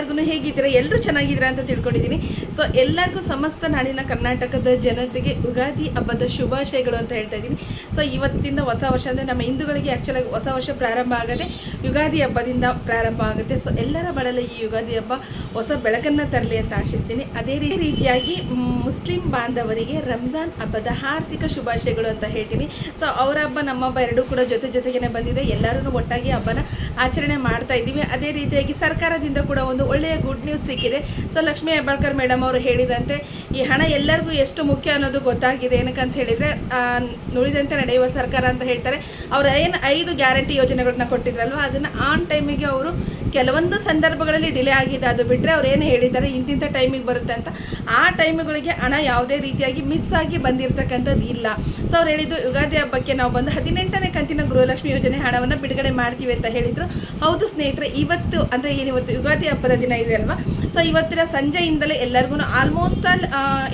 ಎಲ್ಲರಿಗೂ ಹೇಗಿದ್ದೀರಾ? ಎಲ್ಲರೂ ಚೆನ್ನಾಗಿದ್ದೀರಾ ಅಂತ ತಿಳ್ಕೊಂಡಿದ್ದೀನಿ. ಸೊ ಎಲ್ಲರಿಗೂ ಸಮಸ್ತ ನಾಡಿನ ಕರ್ನಾಟಕದ ಜನತೆಗೆ ಯುಗಾದಿ ಹಬ್ಬದ ಶುಭಾಶಯಗಳು ಅಂತ ಹೇಳ್ತಾ ಇದ್ದೀನಿ. ಸೊ ಇವತ್ತಿಂದ ಹೊಸ ವರ್ಷ ಅಂದರೆ ನಮ್ಮ ಹಿಂದೂಗಳಿಗೆ ಆ್ಯಕ್ಚುಲಾಗಿ ಹೊಸ ವರ್ಷ ಪ್ರಾರಂಭ ಆಗದೆ ಯುಗಾದಿ ಹಬ್ಬದಿಂದ ಪ್ರಾರಂಭ ಆಗುತ್ತೆ. ಸೊ ಎಲ್ಲರ ಬಳಲಿ ಈ ಯುಗಾದಿ ಹಬ್ಬ ಹೊಸ ಬೆಳಕನ್ನು ತರಲಿ ಅಂತ ಆಶಿಸ್ತೀನಿ. ಅದೇ ರೀತಿಯಾಗಿ ಮುಸ್ಲಿಂ ಬಾಂಧವರಿಗೆ ರಂಜಾನ್ ಹಬ್ಬದ ಆರ್ಥಿಕ ಶುಭಾಶಯಗಳು ಅಂತ ಹೇಳ್ತೀನಿ. ಸೊ ಅವರ ಹಬ್ಬ ನಮ್ಮ ಹಬ್ಬ ಎರಡೂ ಕೂಡ ಜೊತೆ ಜೊತೆಗೇನೆ ಬಂದಿದೆ. ಎಲ್ಲರೂ ಒಟ್ಟಾಗಿ ಹಬ್ಬನ ಆಚರಣೆ ಮಾಡ್ತಾ ಇದ್ದೀವಿ. ಅದೇ ರೀತಿಯಾಗಿ ಸರ್ಕಾರದಿಂದ ಕೂಡ ಒಂದು ಒಳ್ಳೆಯ ಗುಡ್ ನ್ಯೂಸ್ ಸಿಕ್ಕಿದೆ. ಸೊ ಲಕ್ಷ್ಮೀ ಹೆಬ್ಬಾಳ್ಕರ್ ಮೇಡಮ್ ಅವರು ಹೇಳಿದಂತೆ ಈ ಹಣ ಎಲ್ಲರಿಗೂ ಎಷ್ಟು ಮುಖ್ಯ ಅನ್ನೋದು ಗೊತ್ತಾಗಿದೆ ಏನಕ್ಕಂತ ಹೇಳಿದರೆ ನುಡಿದಂತೆ ನಡೆಯುವ ಸರ್ಕಾರ ಅಂತ ಹೇಳ್ತಾರೆ. ಅವರು ಏನು ಐದು ಗ್ಯಾರಂಟಿ ಯೋಜನೆಗಳನ್ನ ಕೊಟ್ಟಿದ್ರಲ್ವ, ಅದನ್ನು ಆನ್ ಟೈಮಿಗೆ ಅವರು ಕೆಲವೊಂದು ಸಂದರ್ಭಗಳಲ್ಲಿ ಡಿಲೇ ಆಗಿದೆ. ಅದು ಬಿಟ್ಟರೆ ಅವ್ರು ಏನು ಹೇಳಿದ್ದಾರೆ ಇಂತಿಂಥ ಟೈಮಿಗೆ ಬರುತ್ತೆ ಅಂತ. ಆ ಟೈಮ್ಗಳಿಗೆ ಹಣ ಯಾವುದೇ ರೀತಿಯಾಗಿ ಮಿಸ್ ಆಗಿ ಬಂದಿರತಕ್ಕಂಥದ್ದು ಇಲ್ಲ. ಸೊ ಅವ್ರು ಹೇಳಿದ್ರು, ಯುಗಾದಿ ಹಬ್ಬಕ್ಕೆ ನಾವು ಬಂದು ಹದಿನೆಂಟನೇ ಕಂತಿನ ಗೃಹಲಕ್ಷ್ಮಿ ಯೋಜನೆ ಹಣವನ್ನು ಬಿಡುಗಡೆ ಮಾಡ್ತೀವಿ ಅಂತ ಹೇಳಿದರು. ಹೌದು ಸ್ನೇಹಿತರೆ, ಇವತ್ತು ಅಂದರೆ ಏನಿವತ್ತು, ಯುಗಾದಿ ಹಬ್ಬದ ದಿನ ಇದೆ ಅಲ್ವಾ? ಸೊ ಇವತ್ತಿನ ಸಂಜೆಯಿಂದಲೇ ಎಲ್ಲರಿಗೂ ಆಲ್ಮೋಸ್ಟ್ ಆಲ್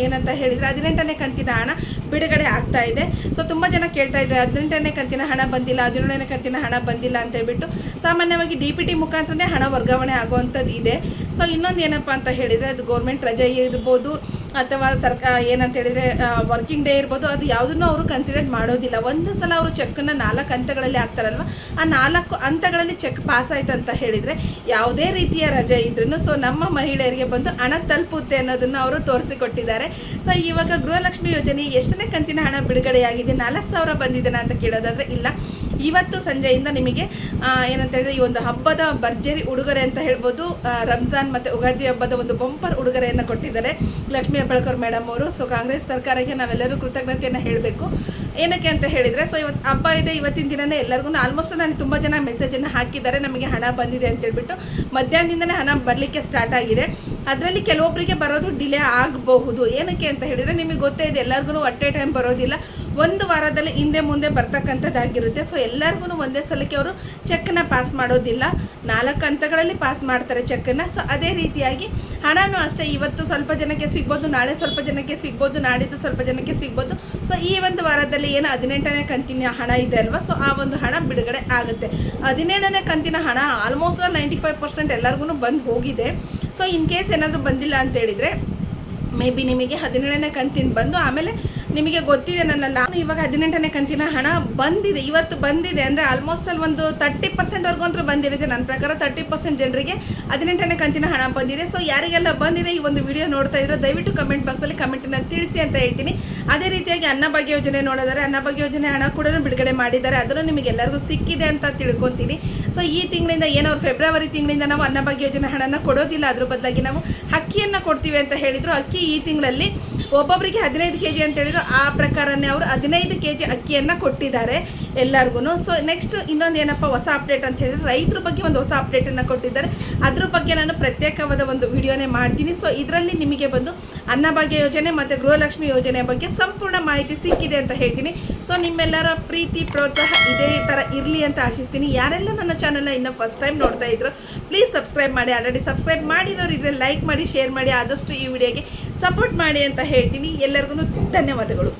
ಏನಂತ ಹೇಳಿದರೆ ಹದಿನೆಂಟನೇ ಕಂತಿನ ಹಣ ಬಿಡುಗಡೆ ಆಗ್ತಾ ಇದೆ. ಸೊ ತುಂಬ ಜನ ಕೇಳ್ತಾ ಇದ್ದಾರೆ, ಹದಿನೆಂಟನೇ ಕಂತಿನ ಹಣ ಬಂದಿಲ್ಲ, ಹದಿನೇಳನೇ ಕಂತಿನ ಹಣ ಬಂದಿಲ್ಲ ಅಂತ ಹೇಳ್ಬಿಟ್ಟು ಸಾಮಾನ್ಯವಾಗಿ ಡಿ ಪಿ ಟಿ ಮುಖಾಂತರನೇ ಹಣ ವರ್ಗಾವಣೆ ಆಗುವಂಥದ್ದು ಇದೆ. ಸೊ ಇನ್ನೊಂದು ಏನಪ್ಪ ಅಂತ ಹೇಳಿದರೆ, ಅದು ಗೌರ್ಮೆಂಟ್ ರಜೆ ಇರ್ಬೋದು ಅಥವಾ ಸರ್ಕಾರ ಏನಂತ ಹೇಳಿದರೆ ವರ್ಕಿಂಗ್ ಡೇ ಇರ್ಬೋದು, ಅದು ಯಾವುದನ್ನು ಅವರು ಕನ್ಸಿಡರ್ ಮಾಡೋದಿಲ್ಲ. ಒಂದು ಸಲ ಅವರು ಚೆಕ್ಕನ್ನು ನಾಲ್ಕು ಹಂತಗಳಲ್ಲಿ ಹಾಕ್ತಾರಲ್ವ? ಆ ನಾಲ್ಕು ಹಂತಗಳಲ್ಲಿ ಚೆಕ್ ಪಾಸ್ ಆಯ್ತು ಅಂತ ಹೇಳಿದರೆ, ಯಾವುದೇ ರೀತಿಯ ರಜೆ ಇದ್ರೂ ಸೊ ನಮ್ಮ ಮಹಿಳೆಯರಿಗೆ ಬಂದು ಹಣ ತಲುಪುತ್ತೆ ಅನ್ನೋದನ್ನು ಅವರು ತೋರಿಸಿಕೊಟ್ಟಿದ್ದಾರೆ. ಸೊ ಇವಾಗ ಗೃಹಲಕ್ಷ್ಮಿ ಯೋಜನೆ ಎಷ್ಟನೇ ಕಂತಿನ ಹಣ ಬಿಡುಗಡೆಯಾಗಿದೆ, ನಾಲ್ಕು ಸಾವಿರ ಬಂದಿದೆ ಅಂತ ಕೇಳೋದಾದರೆ, ಇಲ್ಲ. ಇವತ್ತು ಸಂಜೆಯಿಂದ ನಿಮಗೆ ಏನಂತ ಹೇಳಿದ್ರೆ ಈ ಒಂದು ಹಬ್ಬದ ಭರ್ಜರಿ ಉಡುಗೊರೆ ಅಂತ ಹೇಳ್ಬೋದು. ರಂಜಾನ್ ಮತ್ತು ಉಗಾದಿ ಹಬ್ಬದ ಒಂದು ಬಂಪರ್ ಉಡುಗೊರೆಯನ್ನು ಕೊಟ್ಟಿದ್ದಾರೆ ಲಕ್ಷ್ಮೀ ಹೆಬ್ಬಾಳ್ಕರ್ ಮೇಡಮ್ ಅವರು. ಸೊ ಕಾಂಗ್ರೆಸ್ ಸರ್ಕಾರಕ್ಕೆ ನಾವೆಲ್ಲರೂ ಕೃತಜ್ಞತೆಯನ್ನು ಹೇಳಬೇಕು. ಏನಕ್ಕೆ ಅಂತ ಹೇಳಿದರೆ ಸೊ ಇವತ್ತು ಹಬ್ಬ ಇದೆ, ಇವತ್ತಿನ ದಿನನೇ ಎಲ್ಲರಿಗೂ ಆಲ್ಮೋಸ್ಟ್ ನಾನು ತುಂಬ ಜನ ಮೆಸೇಜನ್ನು ಹಾಕಿದ್ದಾರೆ, ನಮಗೆ ಹಣ ಬಂದಿದೆ ಅಂತ ಹೇಳ್ಬಿಟ್ಟು ಮಧ್ಯಾಹ್ನದಿಂದನೇ ಹಣ ಬರಲಿಕ್ಕೆ ಸ್ಟಾರ್ಟ್ ಆಗಿದೆ. ಅದರಲ್ಲಿ ಕೆಲವೊಬ್ಬರಿಗೆ ಬರೋದು ಡಿಲೇ ಆಗಬಹುದು. ಏನಕ್ಕೆ ಅಂತ ಹೇಳಿದರೆ, ನಿಮಗೆ ಗೊತ್ತೇ ಇದೆ ಎಲ್ಲರಿಗೂ ಅಟ್ಟೆ ಟೈಮ್ ಬರೋದಿಲ್ಲ. ಒಂದು ವಾರದಲ್ಲಿ ಹಿಂದೆ ಮುಂದೆ ಬರ್ತಕ್ಕಂಥದ್ದಾಗಿರುತ್ತೆ. ಸೊ ಎಲ್ಲರಿಗೂ ಒಂದೇ ಸಲಕ್ಕೆ ಅವರು ಚೆಕ್ನ ಪಾಸ್ ಮಾಡೋದಿಲ್ಲ. ನಾಲ್ಕು ಹಂತಗಳಲ್ಲಿ ಪಾಸ್ ಮಾಡ್ತಾರೆ ಚೆಕ್ಕನ್ನು ಸೊ ಅದೇ ರೀತಿಯಾಗಿ ಹಣನೂ ಅಷ್ಟೇ, ಇವತ್ತು ಸ್ವಲ್ಪ ಜನಕ್ಕೆ ಸಿಗ್ಬೋದು, ನಾಳೆ ಸ್ವಲ್ಪ ಜನಕ್ಕೆ ಸಿಗ್ಬೋದು, ನಾಡಿದ್ದು ಸ್ವಲ್ಪ ಜನಕ್ಕೆ ಸಿಗ್ಬೋದು. ಸೊ ಈ ಒಂದು ವಾರದಲ್ಲಿ ಏನು ಹದಿನೆಂಟನೇ ಕಂತಿನ ಹಣ ಇದೆ ಅಲ್ವಾ? ಸೊ ಆ ಒಂದು ಹಣ ಬಿಡುಗಡೆ ಆಗುತ್ತೆ. ಹದಿನೇಳನೇ ಕಂತಿನ ಹಣ ಆಲ್ಮೋಸ್ಟ್ ನೈಂಟಿ ಫೈವ್ ಪರ್ಸೆಂಟ್ ಎಲ್ಲರಿಗೂ ಬಂದು ಹೋಗಿದೆ. ಸೊ ಇನ್ ಕೇಸ್ ಏನಾದರೂ ಬಂದಿಲ್ಲ ಅಂತ ಹೇಳಿದರೆ ಮೇ ಬಿ ನಿಮಗೆ ಹದಿನೇಳನೇ ಕಂತಿನ ಬಂದು, ಆಮೇಲೆ ನಿಮಗೆ ಗೊತ್ತಿದೆ ನನ್ನ ನಾನು ಇವಾಗ ಹದಿನೆಂಟನೇ ಕಂತಿನ ಹಣ ಬಂದಿದೆ, ಇವತ್ತು ಬಂದಿದೆ ಅಂದರೆ ಆಲ್ಮೋಸ್ಟ್ ಅಲ್ಲಿ ಒಂದು ತರ್ಟಿ ಪರ್ಸೆಂಟ್ವರೆಗೂ ಅಂತೂ ಬಂದಿರುತ್ತೆ. ನನ್ನ ಪ್ರಕಾರ ತರ್ಟಿ ಪರ್ಸೆಂಟ್ ಜನರಿಗೆ ಹದಿನೆಂಟನೇ ಕಂತಿನ ಹಣ ಬಂದಿದೆ. ಸೊ ಯಾರಿಗೆಲ್ಲ ಬಂದಿದೆ ಈ ಒಂದು ವಿಡಿಯೋ ನೋಡ್ತಾ ಇದ್ರೆ ದಯವಿಟ್ಟು ಕಮೆಂಟ್ ಬಾಕ್ಸಲ್ಲಿ ಕಮೆಂಟನ್ನು ತಿಳಿಸಿ ಅಂತ ಹೇಳ್ತೀನಿ. ಅದೇ ರೀತಿಯಾಗಿ ಅನ್ನಭಾಗ್ಯ ಯೋಜನೆ ನೋಡಿದರೆ ಅನ್ನಭಾಗ್ಯ ಯೋಜನೆ ಹಣ ಕೂಡ ಬಿಡುಗಡೆ ಮಾಡಿದ್ದಾರೆ. ಅದನ್ನು ನಿಮಗೆ ಎಲ್ಲರಿಗೂ ಸಿಕ್ಕಿದೆ ಅಂತ ತಿಳ್ಕೊತೀನಿ. ಸೊ ಈ ತಿಂಗಳಿಂದ ಏನೋ ಫೆಬ್ರವರಿ ತಿಂಗಳಿಂದ ನಾವು ಅನ್ನಭಾಗ್ಯ ಯೋಜನೆ ಹಣನ ಕೊಡೋದಿಲ್ಲ. ಅದ್ರ ಬದಲಾಗಿ ನಾವು ಅಕ್ಕಿಯನ್ನು ಕೊಡ್ತೀವಿ ಅಂತ ಹೇಳಿದರು. ಅಕ್ಕಿ ಈ ತಿಂಗಳಲ್ಲಿ ಒಬ್ಬೊಬ್ಬರಿಗೆ ಹದಿನೈದು ಕೆ ಜಿ ಅಂತ ಹೇಳಿದ್ರು, ಆ ಪ್ರಕಾರನೇ ಅವರು ಹದಿನೈದು ಕೆ ಜಿ ಅಕ್ಕಿಯನ್ನು ಕೊಟ್ಟಿದ್ದಾರೆ ಎಲ್ಲರಿಗೂ ಸೊ ನೆಕ್ಸ್ಟ್ ಇನ್ನೊಂದು ಏನಪ್ಪ ಹೊಸ ಅಪ್ಡೇಟ್ ಅಂತ ಹೇಳಿದ್ರೆ, ರೈತರ ಬಗ್ಗೆ ಒಂದು ಹೊಸ ಅಪ್ಡೇಟನ್ನು ಕೊಟ್ಟಿದ್ದಾರೆ. ಅದ್ರ ಬಗ್ಗೆ ನಾನು ಪ್ರತ್ಯೇಕವಾದ ಒಂದು ವಿಡಿಯೋನೇ ಮಾಡ್ತೀನಿ. ಸೊ ಇದರಲ್ಲಿ ನಿಮಗೆ ಬಂದು ಅನ್ನಭಾಗ್ಯ ಯೋಜನೆ ಮತ್ತು ಗೃಹಲಕ್ಷ್ಮಿ ಯೋಜನೆ ಬಗ್ಗೆ ಸಂಪೂರ್ಣ ಮಾಹಿತಿ ಸಿಕ್ಕಿದೆ ಅಂತ ಹೇಳ್ತೀನಿ. ಸೊ ನಿಮ್ಮೆಲ್ಲರ ಪ್ರೀತಿ, ಪ್ರೋತ್ಸಾಹ ಇದೇ ಥರ ಇರಲಿ ಅಂತ ಆಶಿಸ್ತೀನಿ. ಯಾರೆಲ್ಲ ನನ್ನ ಚಾನಲ್ನ ಇನ್ನು ಫಸ್ಟ್ ಟೈಮ್ ನೋಡ್ತಾ ಇದ್ರು ಪ್ಲೀಸ್ ಸಬ್ಸ್ಕ್ರೈಬ್ ಮಾಡಿ. ಆಲ್ರೆಡಿ ಸಬ್ಸ್ಕ್ರೈಬ್ ಮಾಡಿರೋರು ಇದ್ರೆ ಲೈಕ್ ಮಾಡಿ ಶೇರ್ ಮಾಡಿ. ಆದಷ್ಟು ಈ ವಿಡಿಯೋಗೆ ಸಪೋರ್ಟ್ ಮಾಡಿ ಅಂತ ಹೇಳ್ತೀನಿ. ಎಲ್ಲರಿಗೂ ಧನ್ಯವಾದಗಳು.